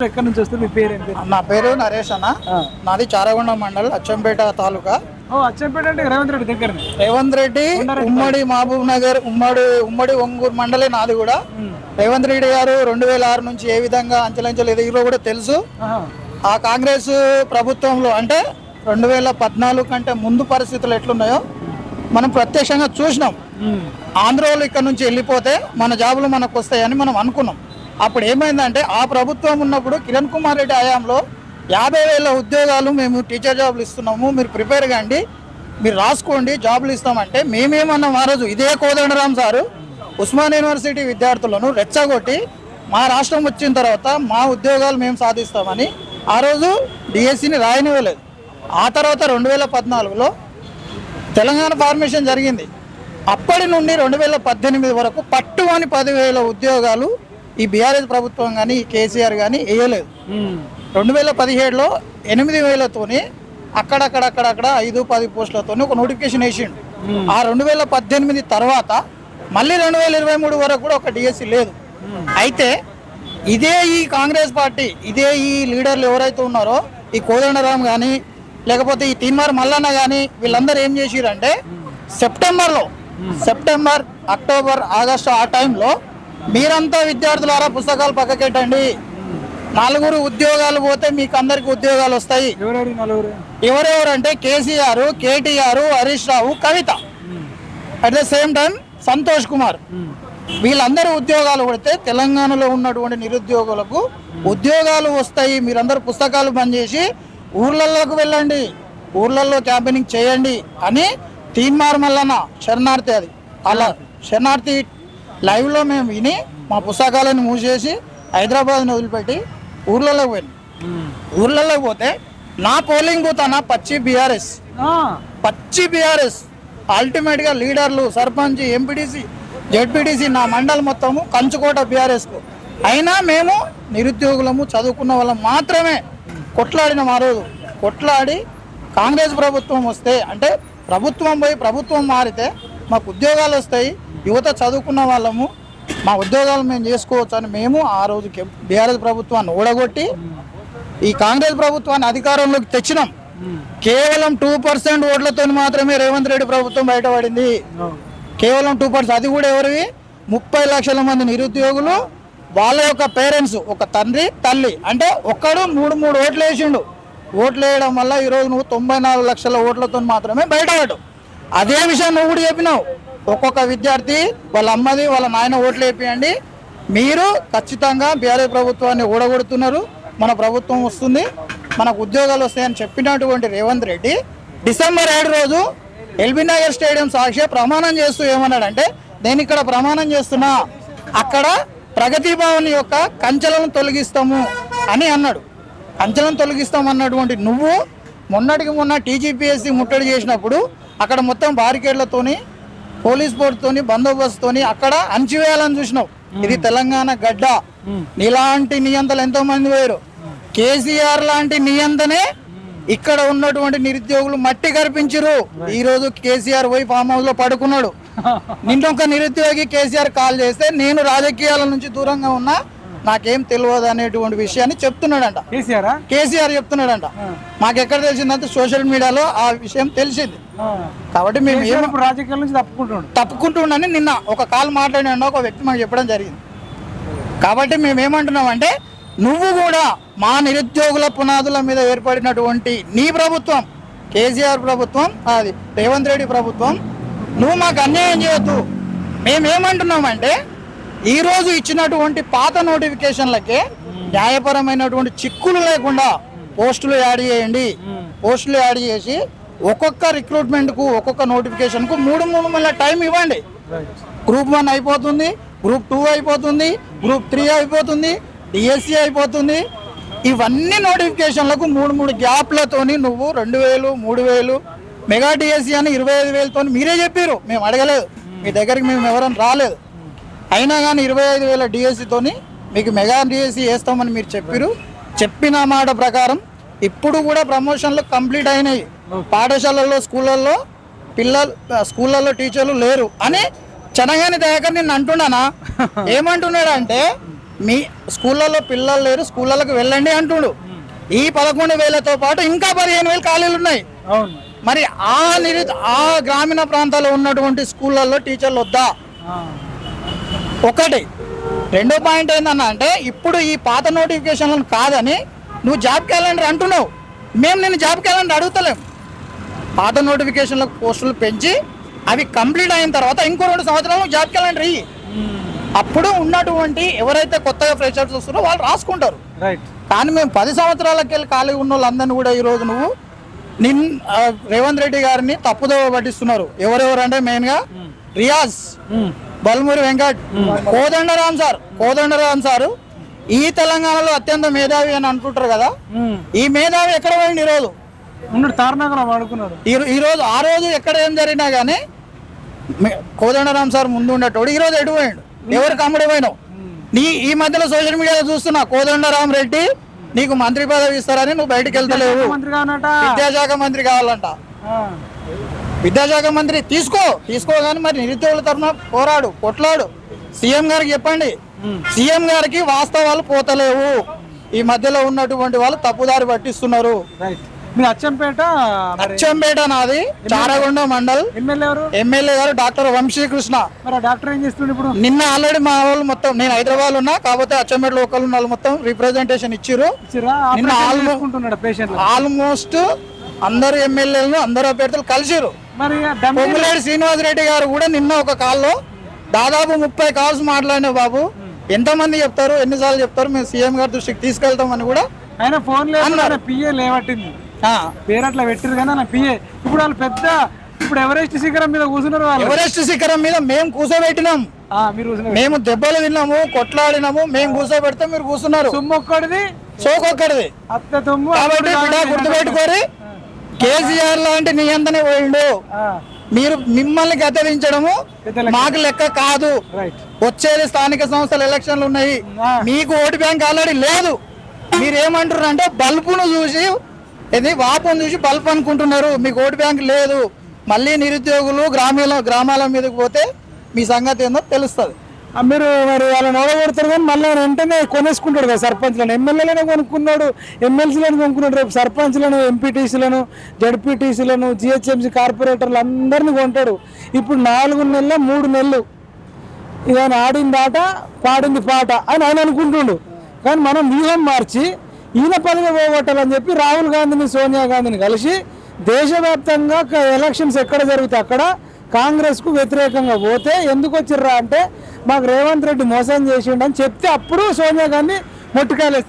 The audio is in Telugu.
ఎక్కడి నుంచి వస్తే మీ పేరు? నా పేరు నరేష్ అన్న. నాది చారగొండ మండల్ అచ్చంపేట తాలూకా. ఓ అచ్చంపేట అంటే రేవంత్ రెడ్డి దగ్గరనే? రేవంత్ రెడ్డి ఉమ్మడి మహబూబ్ నగర్ ఉమ్మడి ఉమ్మడి ఒంగూరు మండలే నాది కూడా. రేవంత్ రెడ్డి గారు రెండు వేల ఆరు నుంచి ఏ విధంగా అంచెలంచెలు ఎదిగిరో కూడా తెలుసు. ఆ కాంగ్రెస్ ప్రభుత్వంలో అంటే రెండు వేల పద్నాలుగు కంటే ముందు పరిస్థితులు ఎట్లున్నాయో మనం ప్రత్యక్షంగా చూసినాం. ఉమ్. ఆంధ్రోలు ఇక్కడ నుంచి వెళ్ళిపోతే మన జాబులు మనకు వస్తాయని మనం అనుకున్నాం. అప్పుడు ఏమైందంటే ఆ ప్రభుత్వం ఉన్నప్పుడు కిరణ్ కుమార్ రెడ్డి హయాంలో యాభై వేల ఉద్యోగాలు మేము టీచర్ జాబులు ఇస్తున్నాము మీరు ప్రిపేర్ కాండి మీరు రాసుకోండి జాబులు ఇస్తామంటే మేమేమన్నాం ఆ రోజు ఇదే కోదండరామ్ సారు ఉస్మాన్ యూనివర్సిటీ విద్యార్థులను రెచ్చగొట్టి మా రాష్ట్రం వచ్చిన తర్వాత మా ఉద్యోగాలు మేము సాధిస్తామని ఆ రోజు డిఎస్సిని రాయనివ్వలేదు. ఆ తర్వాత రెండు వేల పద్నాలుగులో తెలంగాణ ఫార్మేషన్ జరిగింది. అప్పటి నుండి రెండు వేల పద్దెనిమిది వరకు పట్టుమని పదివేల ఉద్యోగాలు ఈ బీఆర్ఎస్ ప్రభుత్వం కానీ ఈ కేసీఆర్ కానీ వేయలేదు. రెండు వేల పదిహేడులో ఎనిమిది వేలతోని అక్కడక్కడక్కడక్కడ ఐదు పది పోస్టులతోని ఒక నోటిఫికేషన్ వేసిండు. ఆ రెండు వేల పద్దెనిమిది తర్వాత మళ్ళీ రెండు వేల ఇరవై మూడు వరకు కూడా ఒక డిఎస్సి లేదు. అయితే ఇదే ఈ కాంగ్రెస్ పార్టీ ఇదే ఈ లీడర్లు ఎవరైతే ఉన్నారో ఈ కోదండరామ్ కానీ లేకపోతే ఈ తీన్మార్ మల్లన్న కానీ వీళ్ళందరూ ఏం చేసిరంటే సెప్టెంబర్లో సెప్టెంబర్ అక్టోబర్ ఆగస్టు ఆ టైంలో మీరంతా విద్యార్థులారా పుస్తకాలు పక్కకెట్టండి. నలుగురు ఉద్యోగాలు పోతే మీకు అందరికి ఉద్యోగాలు వస్తాయి. ఎవరెవరు ఎవరెవరంటే KCR KTR Harish Rao Kavitha. At the same time Santosh Kumar. Um. వీళ్ళందరూ ఉద్యోగాలు పడితే తెలంగాణలో ఉన్నటువంటి నిరుద్యోగులకు ఉద్యోగాలు వస్తాయి. మీరందరూ పుస్తకాలు బంద్ చేసి ఊర్లలోకి వెళ్ళండి. ఊర్లలో క్యాంపెయినింగ్ చేయండి అని తీన్మార్ మల్లన్న శరణార్థి అది. అలా శరణార్థి లైవ్లో మేము విని మా పుస్తకాలను మూసేసి హైదరాబాద్ని వదిలిపెట్టి ఊర్లలోకి పోయినాం. ఊర్లలోకి పోతే నా పోలింగ్ బూత్ అన్న పచ్చి బీఆర్ఎస్. పచ్చి బీఆర్ఎస్. అల్టిమేట్గా లీడర్లు సర్పంచ్ ఎంపీటీసీ జెడ్పీటీసీ నా మండలి మొత్తము కంచుకోట బీఆర్ఎస్కు. అయినా మేము నిరుద్యోగులము చదువుకున్న వాళ్ళం మాత్రమే కొట్లాడిన ఆ రోజు. కొట్లాడి కాంగ్రెస్ ప్రభుత్వం వస్తే అంటే ప్రభుత్వం పోయి ప్రభుత్వం మారితే మాకు ఉద్యోగాలు వస్తాయి యువత చదువుకున్న వాళ్ళము మా ఉద్యోగాలు మేము చేసుకోవచ్చు అని మేము ఆ రోజు బీఆర్ఎస్ ప్రభుత్వాన్ని ఓడగొట్టి ఈ కాంగ్రెస్ ప్రభుత్వాన్ని అధికారంలోకి తెచ్చినాం. కేవలం టూ పర్సెంట్ ఓట్లతో మాత్రమే రేవంత్ రెడ్డి ప్రభుత్వం బయటపడింది. కేవలం టూ పర్సెంట్ అది కూడా ఎవరివి? ముప్పై లక్షల మంది నిరుద్యోగులు వాళ్ళ యొక్క పేరెంట్స్ ఒక తండ్రి తల్లి. అంటే ఒక్కడు మూడు మూడు ఓట్లు వేసిండు. ఓట్లు వేయడం వల్ల ఈరోజు నువ్వు తొంభై నాలుగు లక్షల ఓట్లతో మాత్రమే బయటపడ్డావు. అదే విషయం నువ్వు కూడా చెప్పినావు. ఒక్కొక్క విద్యార్థి వాళ్ళ అమ్మది వాళ్ళ నాయన ఓట్లు వేపియండి. మీరు ఖచ్చితంగా బీఆర్ఎస్ ప్రభుత్వాన్ని ఓడగొడుతున్నారు మన ప్రభుత్వం వస్తుంది. మనకు ఉద్యోగాలు వస్తాయని చెప్పినటువంటి రేవంత్ రెడ్డి డిసెంబర్ ఏడు రోజు ఎల్బీ నగర్ స్టేడియం సాక్షి ప్రమాణం చేస్తూ ఏమన్నాడంటే నేను ఇక్కడ ప్రమాణం చేస్తున్నా. అక్కడ ప్రగతి భవన్ యొక్క కంచెలను తొలగిస్తాము అని అన్నాడు. కంచెలను తొలగిస్తాం అన్నటువంటి నువ్వు మొన్నటికి మొన్న టీజీపీఎస్సీ ముట్టడి చేసినప్పుడు అక్కడ మొత్తం బారికేడ్లతోని పోలీస్ బోర్డుతోని బందోబస్తుతోని అక్కడ అణచివేయాలని చూసినావు. ఇది తెలంగాణ గడ్డ. నీలాంటి నియంతలు ఎంతో మంది పోయారు కేసీఆర్ లాంటి నియంతనే ఇక్కడ ఉన్నటువంటి నిరుద్యోగులు మట్టి కనిపించరు ఈ రోజు కేసీఆర్ పోయి ఫామ్ హౌస్లో పడుకున్నాడు. నిన్నొక నిరుద్యోగి కేసీఆర్ కాల్ చేస్తే నేను రాజకీయాల నుంచి దూరంగా ఉన్నా నాకేం తెలియదు అనేటువంటి విషయాన్ని చెప్తున్నాడంట. కేసీఆరా కేసీఆర్ చెప్తున్నాడంట. మాకు ఎక్కడ తెలిసిందంటే సోషల్ మీడియాలో ఆ విషయం తెలిసింది. కాబట్టి మేము ఏం రాజకీయాల నుంచి తప్పుకుంటున్నాడు. తప్పుకుంటుండని నిన్న ఒక కాల్ మాట్లాడిన ఒక వ్యక్తి మాకు చెప్పడం జరిగింది. కాబట్టి మేము ఏమంటున్నామంటే నువ్వు కూడా మా నిరుద్యోగుల పునాదుల మీద ఏర్పడినటువంటి నీ ప్రభుత్వం కేసీఆర్ ప్రభుత్వం అది రేవంత్ రెడ్డి ప్రభుత్వం నువ్వు మాకు అన్యాయం చేయొద్దు. మేమేమంటున్నామంటే ఈరోజు ఇచ్చినటువంటి పాత నోటిఫికేషన్లకే న్యాయపరమైనటువంటి చిక్కులు లేకుండా పోస్టులు యాడ్ చేయండి. పోస్టులు యాడ్ చేసి ఒక్కొక్క రిక్రూట్మెంట్కు ఒక్కొక్క నోటిఫికేషన్కు మూడు మూడు మళ్ళీ టైం ఇవ్వండి. గ్రూప్ వన్ అయిపోతుంది గ్రూప్ టూ అయిపోతుంది గ్రూప్ త్రీ అయిపోతుంది డిఎస్సి అయిపోతుంది. ఇవన్నీ నోటిఫికేషన్లకు మూడు మూడు గ్యాప్లతోని నువ్వు రెండు వేలు మూడు వేలు మెగా డిఎస్సి అని ఇరవై ఐదు వేలతో మీరే చెప్పారు మేము అడగలేదు. మీ దగ్గరికి మేము ఎవరైనా రాలేదు. అయినా కానీ ఇరవై ఐదు వేల డిఎస్సితోని మీకు మెగా డిఎస్సి వేస్తామని మీరు చెప్పారు. చెప్పిన మాట ప్రకారం ఇప్పుడు కూడా ప్రమోషన్లు కంప్లీట్ అయినాయి. పాఠశాలల్లో స్కూళ్ళల్లో పిల్లలు స్కూళ్ళల్లో టీచర్లు లేరు. అని చెనగాని దయాకర్ నిన్ను అంటున్నానా ఏమంటున్నాడు అంటే మీ స్కూళ్ళల్లో పిల్లలు లేరు స్కూళ్ళకి వెళ్ళండి అంటుడు. ఈ పదకొండు వేలతో పాటు ఇంకా పదిహేను వేలు ఖాళీలు ఉన్నాయి. మరి ఆ నిరు ఆ గ్రామీణ ప్రాంతాల్లో ఉన్నటువంటి స్కూళ్ళల్లో టీచర్లు వద్దా. ఒకటి. రెండో పాయింట్ ఏంటన్నా అంటే ఇప్పుడు ఈ పాత నోటిఫికేషన్లను కాదని నువ్వు జాబ్ క్యాలెండర్ అంటున్నావు. మేము నేను జాబ్ క్యాలెండర్ అడుగుతలేం. పాత నోటిఫికేషన్లకు పోస్టులు పెంచి అవి కంప్లీట్ అయిన తర్వాత ఇంకో రెండు సంవత్సరాలు జాబ్ క్యాలెండర్ ఇయ్యి. అప్పుడు ఉన్నటువంటి ఎవరైతే కొత్తగా ఫ్రెషర్స్ వస్తున్నారో వాళ్ళు రాసుకుంటారు. రైట్ కానీ మేము పది సంవత్సరాలకి వెళ్ళి ఖాళీ ఉన్న వాళ్ళందరినీ కూడా ఈరోజు నువ్వు నిన్ రేవంత్ రెడ్డి గారిని తప్పుదోవ పట్టిస్తున్నారు. ఎవరెవరు అంటే మెయిన్గా Riyaz. Um. Balmuri Venkat. Kodandaram sir Kodandaram sir. ఈ తెలంగాణలో అత్యంత మేధావి అని అంటుంటారు కదా. ఈ మేధావి ఎక్కడ పోయింది ఈరోజు? వాడుకున్నాడు. ఈ రోజు ఆ రోజు ఎక్కడ ఏం జరిగినా కానీ కోదండరాం సార్ ముందు ఉండేటోడు. ఈ రోజు ఎటు పోయిండు? ఎవరికి అమ్ముడు పోయినావు? నీ ఈ మధ్యలో సోషల్ మీడియాలో చూస్తున్నా కోదండరాం రెడ్డి నీకు మంత్రి పదవి ఇస్తారని నువ్వు బయటికి వెళ్తలేవు. విద్యాశాఖ మంత్రి కావాలంట. విద్యాశాఖ మంత్రి తీసుకో తీసుకోగానే మరి నిరుద్యోగుల తరఫున పోరాడు కొట్లాడు. సీఎం గారికి చెప్పండి. సీఎం గారికి వాస్తవాలు పోతలేవు. ఈ మధ్యలో ఉన్నటువంటి వాళ్ళు తప్పుదారి పట్టిస్తున్నారు. అచ్చంపేట అచ్చంపేట నాది చారగొండ మండల్. ఎమ్మెల్యే గారు డాక్టర్ వంశీకృష్ణ. డాక్టర్ ఏం చేస్తుండే ఇప్పుడు? నిన్న ఆల్రెడీ మా వాళ్ళు మొత్తం నేను హైదరాబాద్ ఉన్నా కాకపోతే అచ్చంపేట లోకల్ ఉన్న వాళ్ళు మొత్తం రిప్రజెంటేషన్ ఇచ్చిరా నిన్న ఆల్మోస్ట్ అందరు ఎమ్మెల్యేలను అందరు అభ్యర్థులు కలిసిరు మరి శ్రీనివాస్ రెడ్డి గారు కూడా నిన్న ఒక కాల్లో దాదాపు ముప్పై కాల్స్ మాట్లాడిన బాబు. ఎంతమంది చెప్తారు? ఎన్నిసార్లు చెప్తారు? మేము సీఎం గారి దృష్టికి తీసుకెళ్తామని కూడా ఆయన ఫోన్ లేదు పిఏ లేవట్టింది. ఆ, పేరు అట్లా పెట్టిరు కానీ ఆయన పిఏ ఇప్పుడు వాళ్ళు పెద్ద ఇప్పుడు ఎవరెస్ట్ శిఖరం మీద కూర్చున్నారు ఎవరెస్ట్ శిఖరం మీద మేము కూర్చోబెట్టినాం మేము దెబ్బలు తిన్నాము కొట్లాడినాము మేము కూర్చోబెడితే మీరు కూర్చున్నారు. సొమ్ము ఒక్కడిది. సోకొక్కడిది అత్త తొమ్ము కాబట్టి గుర్తుపెట్టుకోరి. కేసీఆర్ లాంటి నియంత్రణ పోయిండు మీరు మిమ్మల్ని గతరించడము మాకు లెక్క కాదు. వచ్చేది స్థానిక సంస్థల ఎలక్షన్లు ఉన్నాయి. మీకు ఓటు బ్యాంక్ ఆల్రెడీ లేదు. మీరు ఏమంటారు అంటే బల్బును చూసి ఇది వాపును చూసి బల్బ్ అనుకుంటున్నారు. మీకు ఓటు బ్యాంక్ లేదు. మళ్ళీ నిరుద్యోగులు గ్రామీణ గ్రామాల మీదకి పోతే మీ సంగతి ఏందో తెలుస్తుంది. మీరు మరి వాళ్ళని ఓడగొడతారు కానీ మళ్ళీ ఆయన వెంటనే కొనేసుకుంటాడు కదా సర్పంచ్లను. ఎమ్మెల్యేలను కొనుక్కున్నాడు ఎమ్మెల్సీలను కొనుక్కున్నాడు రేపు సర్పంచ్లను ఎంపీటీసీలను జడ్పీటీసీలను జిహెచ్ఎంసీ కార్పొరేటర్లు అందరిని కొంటాడు. ఇప్పుడు నాలుగు నెలల మూడు నెలలు. ఇది ఆయన ఆడింది ఆట పాడింది పాట అని ఆయన అనుకుంటుండు. కానీ మనం వ్యూహం మార్చి ఈయన పదవి పోగొట్టాలని చెప్పి రాహుల్ గాంధీని సోనియా గాంధీని కలిసి దేశవ్యాప్తంగా ఎలక్షన్స్ ఎక్కడ జరిగితే అక్కడ కాంగ్రెస్కు వ్యతిరేకంగా పోతే ఎందుకు వచ్చిర్రా అంటే మాకు రేవంత్ రెడ్డి మోసం చేసిండని చెప్తే అప్పుడు సోనియా గాంధీ మొట్టుకాయలు